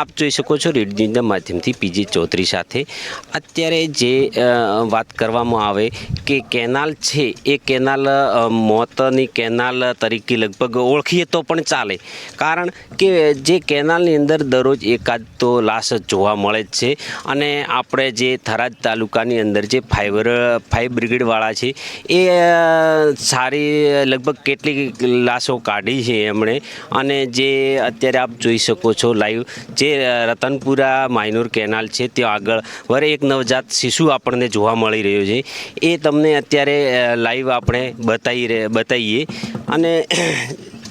આપ જોઈ શકો છો રીડ ન્યૂઝના માધ્યમથી પીજી ચૌધરી સાથે. અત્યારે જે વાત કરવામાં આવે કે કેનાલ છે, એ કેનાલ મોતની કેનાલ તરીકે લગભગ ઓળખીએ તો પણ ચાલે. કારણ કે જે કેનાલની અંદર દરરોજ એકાદ તો લાશ જોવા મળે જ છે અને આપણે જે થરાદ તાલુકાની અંદર જે ફાઈબર, ફાઈવ બ્રિગેડવાળા છે, એ સારી લગભગ કેટલીક લાશો કાઢી છે એમણે. અને જે અત્યારે આપ જોઈ શકો છો લાઈવ જે અ, રતનપુરા માઇનોર કેનાલ છે ત્યાં આગળ વરે એક નવજાત શિશુ આપણને જોવા મળી રહ્યો છે. એ તમને અત્યારે લાઈવ આપણે બતાવી બતાવીએ અને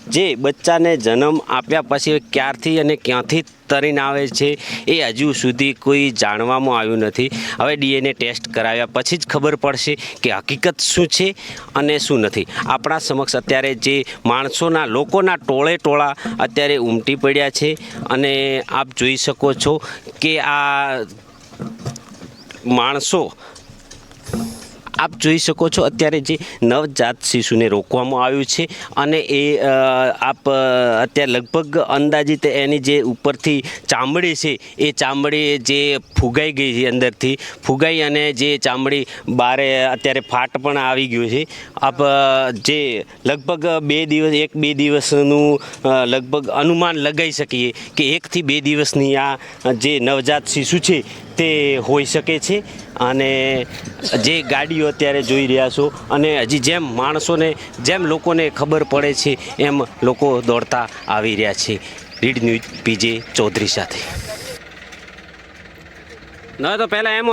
જે બચ્ચાને જન્મ આપ્યા પછી ક્યારથી અને ક્યાંથી તરીને આવે છે એ હજુ સુધી કોઈ જાણવામાં આવ્યું નથી. હવે ડીએનએ ટેસ્ટ કરાવ્યા પછી જ ખબર પડશે કે હકીકત શું છે અને શું નથી. આપણા સમક્ષ અત્યારે જે માણસોના લોકોના ટોળે ટોળા અત્યારે ઉમટી પડ્યા છે અને આપ જોઈ શકો છો કે આ માણસો આપ જોઈ શકો છો અત્યારે જે નવજાત શિશુને રોકવામાં આવ્યું છે અને એ આપ અત્યારે લગભગ અંદાજિત એની જે ઉપરથી ચામડી છે, એ ચામડી જે ફુગાઈ ગઈ છે અંદરથી, ફુગાઈ અને જે ચામડી બારે અત્યારે ફાટ પણ આવી ગયું છે. આપ જે લગભગ બે દિવસ, એક બે દિવસનું લગભગ અનુમાન લગાવી શકીએ કે એકથી બે દિવસની આ જે નવજાત શિશુ છે તે હોઈ શકે છે અને જે ગાડીઓ અત્યારે જોઈ રહ્યા છો અને હજી જેમ માણસોને, જેમ લોકોને ખબર પડે છે, એમ લોકો દોડતા આવી રહ્યા છે. રીડ ન્યૂઝ પીજે ચૌધરી સાથે. ન તો પહેલાં એમ